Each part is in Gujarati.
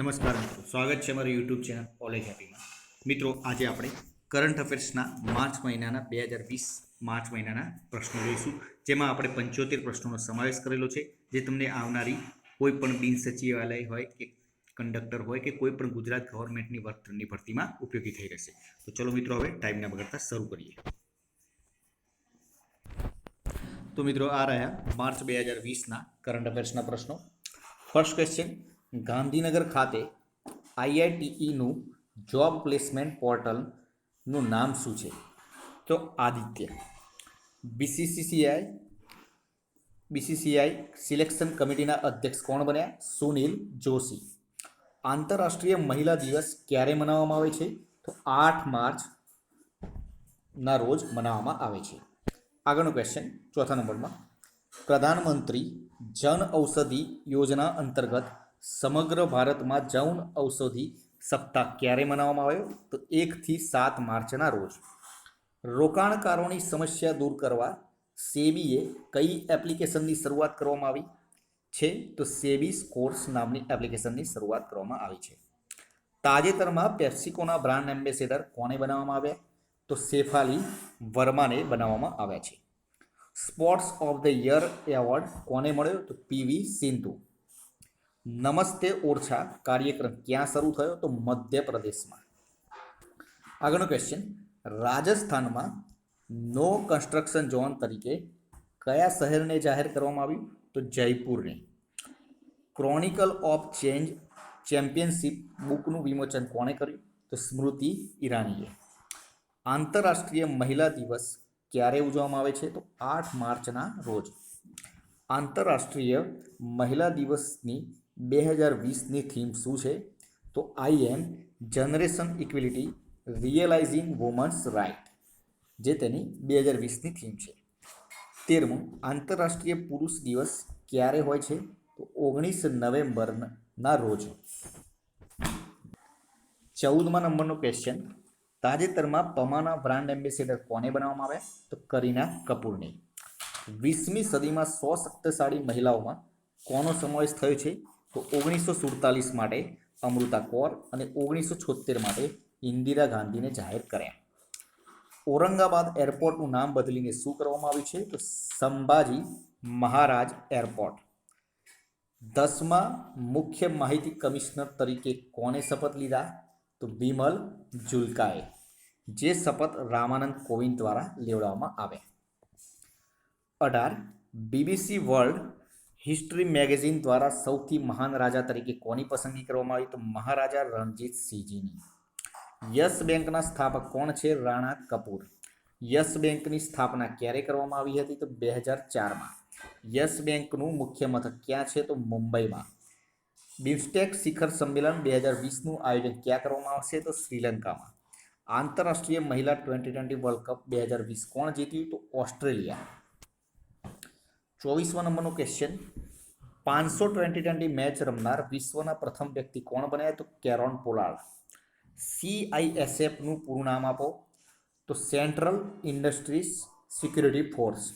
નમસ્કાર મિત્રો. સ્વાગત છે મારી યુટ્યુબ ચેનલ કોલેજ હેપીમાં મિત્રો, આજે આપણે કરંટ અફેર્સના માર્ચ મહિનાના બે હજાર વીસ માર્ચ મહિનાના પ્રશ્નો જોઈશું. જેમાં આપણે પંચોતેર પ્રશ્નોનો સમાવેશ કરેલો છે. જે તમને આવનારી કોઈ પણ બિન સચિવાલય હોય કે કંડક્ટર હોય કે કોઈ પણ ગુજરાત ગવર્મેન્ટની વર્તનની ભરતીમાં ઉપયોગી થઈ રહેશે. તો ચલો મિત્રો, હવે ટાઈમના બગડતા શરૂ કરીએ. તો મિત્રો, આ રહ્યા માર્ચ બે હજાર વીસના કરંટ અફેર્સના પ્રશ્નો. ફર્સ્ટ ક્વેશ્ચન ગાંધીનગર ખાતે આઈઆઈટીઈનું જોબ પ્લેસમેન્ટ પોર્ટલનું નામ શું છે? તો આદિત્ય. બીસીસીસીઆઈ, બીસીસીઆઈ સિલેક્શન કમિટીના અધ્યક્ષ કોણ બન્યા? સુનિલ જોશી. આંતરરાષ્ટ્રીય મહિલા દિવસ ક્યારે મનાવવામાં આવે છે? તો આઠ માર્ચ ના રોજ મનાવવામાં આવે છે. આગળનો ક્વેશ્ચન ચોથા નંબરમાં. પ્રધાનમંત્રી જન ઔષધિ યોજના અંતર્ગત સમગ્ર ભારતમાં જૌન ઔષધિ સપ્તાહ ક્યારે મનાવવામાં આવ્યો? તો એકથી સાત માર્ચના રોજ. રોકાણકારોની સમસ્યા દૂર કરવા સેબીએ કઈ એપ્લિકેશનની શરૂઆત કરવામાં આવી છે? તો સેબી સ્કોર્સ નામની એપ્લિકેશનની શરૂઆત કરવામાં આવી છે. તાજેતરમાં પેપ્સિકોના બ્રાન્ડ એમ્બેસેડર કોને બનાવવામાં આવ્યા? તો શેફાલી વર્માને બનાવવામાં આવ્યા છે. Sports of the year award કોને મળ્યો? તો પીવી સિંધુ. નમસ્તે ઓરછા, કાર્યક્રમ ક્યાં શરૂ થયો? તો મધ્યપ્રદેશમાં. આગળનો ક્વેશ્ચન રાજસ્થાનમાં નો કન્સ્ટ્રક્શન ઝોન તરીકે કયા શહેરને જાહેર કરવામાં આવ્યું? તો જયપુરને. ક્રોનિકલ ઓફ ચેન્જ ચેમ્પિયનશિપ બુકનું વિમોચન કોણે કર્યું? તો સ્મૃતિ ઈરાનીએ. આંતરરાષ્ટ્રીય મહિલા દિવસ ક્યારે ઉજવવામાં આવે છે? તો આઠ માર્ચના રોજ. આંતરરાષ્ટ્રીય મહિલા દિવસની બે હજાર વીસની થીમ શું છે? તો I am generation equality realising women's right, જે તેની બે હજાર વીસની થીમ છે. તેરમું, આંતરરાષ્ટ્રીય પુરુષ દિવસ ક્યારે હોય છે? તો ઓગણીસ નવેમ્બરના રોજ. ચૌદમા નંબરનો ક્વેશ્ચન તાજેતરમાં પમાના બ્રાન્ડ એમ્બેસેડર કોને બનાવવામાં આવ્યા? તો કરીના કપૂરને. વીસમી સદીમાં સો શક્તિશાળી મહિલાઓમાં કોનો સમાવેશ થયો છે? તો ઓગણીસો સુડતાલીસ માટે અમૃતા કૌર અને ઓગણીસો છોતેર માટે ઇન્દિરા ગાંધીને જાહેર કર્યા. ઔરંગાબાદ એરપોર્ટનું નામ બદલીને શું કરવામાં આવ્યું છે? તો સંભાજી મહારાજ એરપોર્ટ. દસમા મુખ્ય માહિતી કમિશનર તરીકે કોને શપથ લીધા? તો બિમલ જુલકાએ, જે શપથ રામાનંદ કોવિંદ દ્વારા લેવડાવવામાં આવ્યા. અઢાર બીબીસી વર્લ્ડ હિસ્ટ્રી મેગેઝિન દ્વારા સૌથી મહાન રાજા તરીકે કોની પસંદગી કરવામાં આવી? તો મહારાજા રણજીત સિંહજીની. યસ બેંકના સ્થાપક કોણ છે? રાણા કપૂર. યસ બેંકની સ્થાપના ક્યારે કરવામાં આવી હતી? તો બે હજાર ચારમાં. યસ બેંકનું મુખ્ય મથક ક્યાં છે? તો મુંબઈમાં. બિમ્સ્ટેક શિખર સંમેલન બે હજાર વીસનું આયોજન ક્યાં કરવામાં આવશે? તો શ્રીલંકામાં. આંતરરાષ્ટ્રીય મહિલા ટ્વેન્ટી ટ્વેન્ટી વર્લ્ડ કપ બે હજાર વીસ કોણ જીત્યું? તો ઓસ્ટ્રેલિયા. ચોવીસમા નંબરનો ક્વેશ્ચન પાંચસો ટ્વેન્ટી ટ્વેન્ટી મેચ રમનાર વિશ્વના પ્રથમ વ્યક્તિ કોણ બન્યા તો કેરોન પોલાર્ડ. સીઆઈએસએફનું પૂરું નામ આપો. તો સેન્ટ્રલ ઇન્ડસ્ટ્રીઝ સિક્યુરિટી ફોર્સ.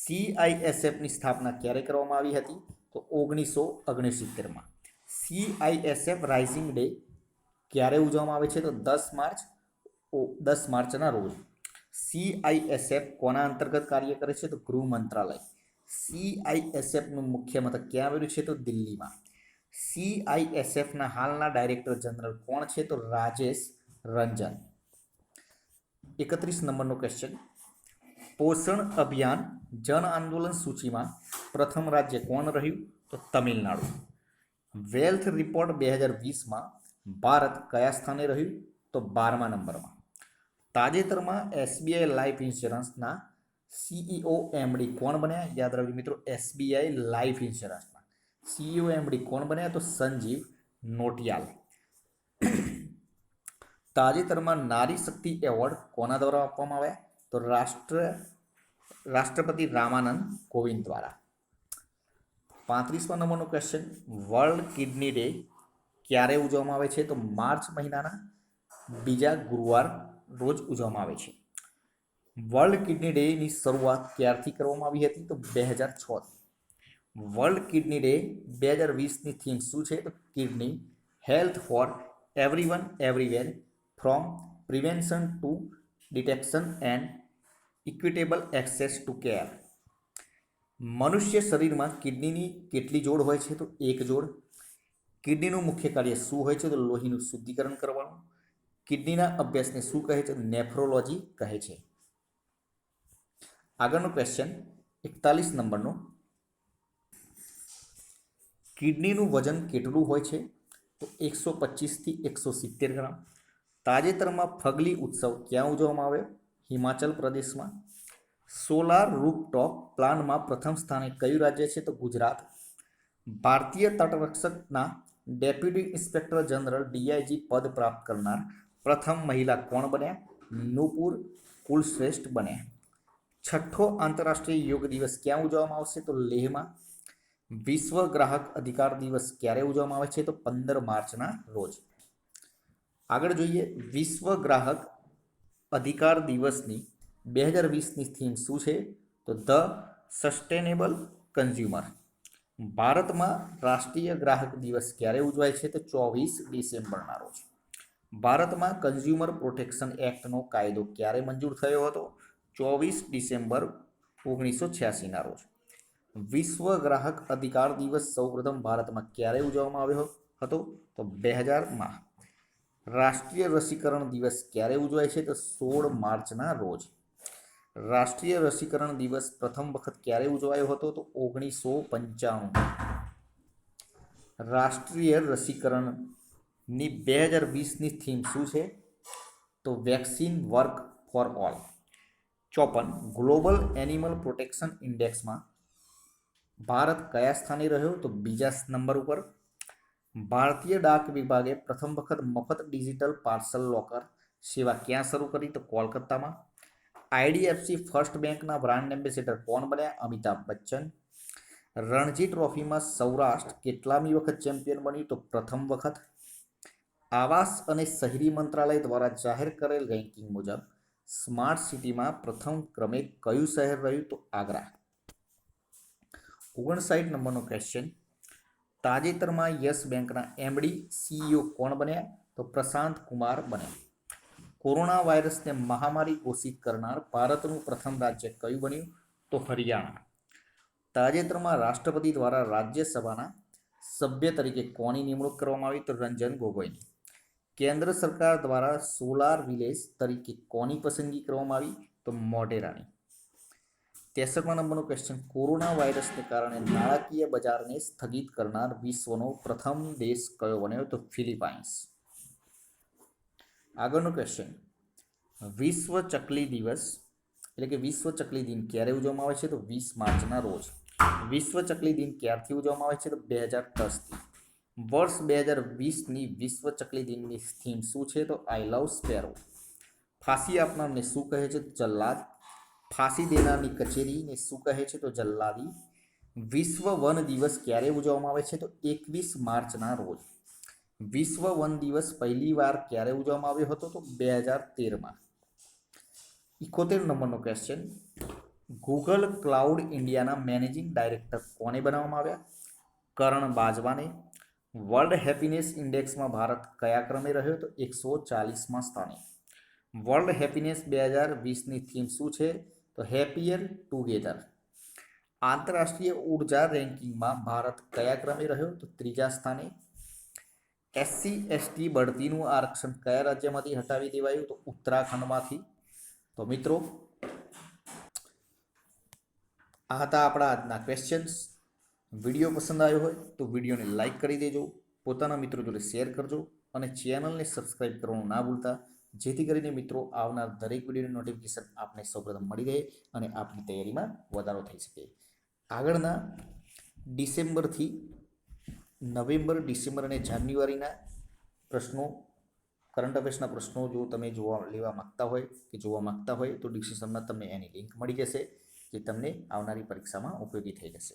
સીઆઈએસએફની સ્થાપના ક્યારે કરવામાં આવી હતી? તો ઓગણીસો ઓગણસિત્તેરમાં. સીઆઈએસએફ રાઇઝિંગ ડે ક્યારે ઉજવવામાં આવે છે? તો દસ માર્ચ દસ માર્ચના રોજ. સીઆઈએસએફ કોના અંતર્ગત કાર્ય કરે છે? તો ગૃહ મંત્રાલય. સીઆઈએસએફનું મુખ્ય મથક ક્યાં આવેલું છે? તો દિલ્હીમાં. સીઆઈએસએફના હાલના ડાયરેક્ટર જનરલ કોણ છે? તો રાજેશ રંજન. એકત્રીસ નંબરનો ક્વેશ્ચન પોષણ અભિયાન જન આંદોલન સૂચિમાં પ્રથમ રાજ્ય કોણ રહ્યું? તો તમિલનાડુ. વેલ્થ રિપોર્ટ બે હજાર વીસમાં ભારત કયા સ્થાને રહ્યું? તો બારમા નંબરમાં. તાજેતરમાં એસબીઆઈ લાઈફ ઇન્સ્યોરન્સના સીઈઓ એમડી કોણ બન્યા? યાદ રાખજો મિત્રો એસબીઆઈ લાઈફ ઇન્સ્યોરન્સમાં સીઈઓ એમડી કોણ બન્યા? તો સંજીવ નોટિયાલ. તાજેતરમાં નારી શક્તિ એવોર્ડ કોના દ્વારા આપવામાં આવ્યા? તો રાષ્ટ્ર, રાષ્ટ્રપતિ રામાનંદ કોવિંદ દ્વારા. પાંત્રીસમા નંબરનો ક્વેશ્ચન વર્લ્ડ કિડની ડે ક્યારે ઉજવવામાં આવે છે? તો માર્ચ મહિનાના બીજા ગુરુવાર રોજ ઉજવવામાં આવે છે. વર્લ્ડ કિડની ડેની શરૂઆત ક્યારથી કરવામાં આવી હતી? તો બે હજાર છથી વર્લ્ડ કિડની ડે બે હજાર વીસની થીમ શું છે? તો kidney health for everyone, everywhere, from prevention to detection and equitable access to care. મનુષ્ય શરીરમાં કિડનીની કેટલી જોડ હોય છે? તો એક જોડ. કિડનીનું મુખ્ય કાર્ય શું હોય છે? તો લોહીનું શુદ્ધિકરણ કરવાનું. કિડનીના અભ્યાસને શું કહે છે? નેફ્રોલોજી કહે છે. આગળનો ક્વેશ્ચન એકતાલીસ નંબરનો. કિડનીનું વજન કેટલું હોય છે? તો એકસો પચીસથી એકસો સિત્તેર ગ્રામ. તાજેતરમાં ફગલી ઉત્સવ ક્યાં ઉજવવામાં આવ્યો? હિમાચલ પ્રદેશમાં. સોલાર રૂપટોપ પ્લાનમાં પ્રથમ સ્થાને કયું રાજ્ય છે? તો ગુજરાત. ભારતીય તટરક્ષકના ડેપ્યુટી ઇન્સ્પેક્ટર જનરલ ડીઆઈજી પદ પ્રાપ્ત કરનાર પ્રથમ મહિલા કોણ બન્યા? નુપુર કુલશ્રેષ્ઠ બન્યા. છઠ્ઠો આંતરરાષ્ટ્રીય યોગ દિવસ ક્યાં ઉજવવામાં આવશે? તો લેહમાં વિશ્વ ગ્રાહક અધિકાર દિવસ ક્યારે ઉજવવામાં આવે છે? તો પંદર માર્ચના રોજ. આગળ જોઈએ, વિશ્વ ગ્રાહક અધિકાર દિવસની બે હજાર વીસની થીમ શું છે? તો ધ સસ્ટેનેબલ કન્ઝ્યુમર. ભારતમાં રાષ્ટ્રીય ગ્રાહક દિવસ ક્યારે ઉજવાય છે? તો ચોવીસ ડિસેમ્બરના રોજ. ભારતમાં કન્ઝ્યુમર પ્રોટેક્શન એક્ટનો કાયદો ક્યારે મંજૂર થયો હતો? ચોવીસ ડિસેમ્બર ઓગણીસો છ્યાસીના રોજ. વિશ્વ ગ્રાહક અધિકાર દિવસ સૌપ્રથમ ભારતમાં ક્યારે ઉજવવામાં આવ્યો હતો? તો બે હજારમાં રાષ્ટ્રીય રસીકરણ દિવસ ક્યારે ઉજવાય છે? તો સોળ માર્ચના રોજ. રાષ્ટ્રીય રસીકરણ દિવસ પ્રથમ વખત ક્યારે ઉજવાયો હતો? તો ઓગણીસો પંચાણું. રાષ્ટ્રીય રસીકરણની બે હજાર વીસની થીમ શું છે? તો વેક્સિન વર્ક ફોર ઓલ. ચોપન ગ્લોબલ એનિમલ પ્રોટેક્શન ઇન્ડેક્સમાં ભારત કયા સ્થાને રહ્યો? તો બીજા નંબર ઉપર, ભારતીય ડાક વિભાગે પ્રથમ વખત મફત ડિજિટલ પાર્સલ લોકર સેવા ક્યાં શરૂ કરી? તો કોલકાતામાં. આઈડીએફસી ફર્સ્ટ બેંકના બ્રાન્ડ એમ્બેસેડર કોણ બન્યા? અમિતાભ બચ્ચન. રણજી ટ્રોફીમાં સૌરાષ્ટ્ર કેટલામી વખત ચેમ્પિયન બન્યું? તો પ્રથમ વખત. આવાસ અને શહેરી મંત્રાલય દ્વારા જાહેર કરેલ રેન્કિંગ મુજબ સ્માર્ટ સિટીમાં પ્રથમ ક્રમે કયું શહેર રહ્યું? તો આગ્રા. ઓગણસાઠ નંબરનો ક્વેશ્ચન તાજેતરમાં યસ બેંકના એમડી સીઈઓ કોણ બન્યા? તો પ્રશાંત કુમાર બન્યા. કોરોના વાયરસને મહામારી ઘોષિત કરનાર ભારતનું પ્રથમ રાજ્ય કયું બન્યું? તો હરિયાણા. તાજેતરમાં રાષ્ટ્રપતિ દ્વારા રાજ્યસભાના સભ્ય તરીકે કોની નિમણૂક કરવામાં આવી? તો રંજન ગોગોઈની. કેન્દ્ર સરકાર દ્વારા સોલાર વિલેજ તરીકે કોની પસંદગી કરવામાં આવી? તો મોઢેરાની. તેસઠમા નંબરનો ક્વેશ્ચન કોરોના વાયરસને કારણે નાણાકીય બજારને સ્થગિત કરનાર વિશ્વનો પ્રથમ દેશ કયો બન્યો? તો ફિલિપાઇન્સ. આગળનો ક્વેશ્ચન વિશ્વ ચકલી દિવસ, એટલે કે વિશ્વ ચકલી દિન ક્યારે ઉજવવામાં આવે છે? તો વીસ માર્ચના રોજ. વિશ્વ ચકલી દિન ક્યારથી ઉજવવામાં આવે છે? તો બે હજાર દસથી. વર્ષ બે હજાર વીસની વિશ્વ ચકલી દિનની થીમ શું છે? તો આઈ લવ સ્પેરો ફાંસી આપનારને શું કહે છે? જલ્લાદ. ફાંસી દેનારની કચેરીને શું કહે છે? તો જલ્લાદી. વિશ્વ વન દિવસ ક્યારે ઉજવવામાં આવે છે? તો એકવીસ માર્ચના રોજ. વિશ્વ વન દિવસ પહેલી વાર ક્યારે ઉજવવામાં આવ્યો હતો? તો બે હજાર તેરમાં. ઇકોતેર નંબરનો ક્વેશ્ચન ગૂગલ ક્લાઉડ ઇન્ડિયાના મેનેજિંગ ડાયરેક્ટર કોને બનાવવામાં આવ્યા? કરણ બાજવાને. વર્લ્ડ હેપીનેસ ઇન્ડેક્સમાં ભારત કયા ક્રમે રહ્યો તો એકસો ચાલીસમાં સ્થાને. વર્લ્ડ હેપીનેસ બે હજાર વીસની થીમ શું છે? તો હેપીયર ટુગેધર આંતરરાષ્ટ્રીય ઊર્જા રેન્કિંગમાં ભારત કયા ક્રમે રહ્યો તો ત્રીજા સ્થાને. એસસી એસટી બઢતીનું આરક્ષણ કયા રાજ્યમાંથી હટાવી દેવાયું તો ઉત્તરાખંડમાંથી. તો મિત્રો, આ હતા આપણા આજના ક્વેશ્ચન્સ વીડિયો પસંદ આવ્યો હોય તો વિડીયોને લાઇક કરી દેજો, પોતાના મિત્રો જોડે શેર કરજો અને ચેનલને સબસ્ક્રાઈબ કરવાનું ના ભૂલતા, જેથી કરીને મિત્રો આવનાર દરેક વિડીયોની નોટિફિકેશન આપને સૌપ્રથમ મળી રહે અને આપની તૈયારીમાં વધારો થઈ શકે. આગળના ડિસેમ્બરથી નવેમ્બર, ડિસેમ્બર અને જાન્યુઆરીના પ્રશ્નો કરંટ અફેર્સના પ્રશ્નો જો તમે જોવા લેવા માગતા હોય કે જોવા માગતા હોય તો ડિસ્ક્રિપ્શનમાં તમને એની લિંક મળી જશે જે તમને આવનારી પરીક્ષામાં ઉપયોગી થઈ જશે.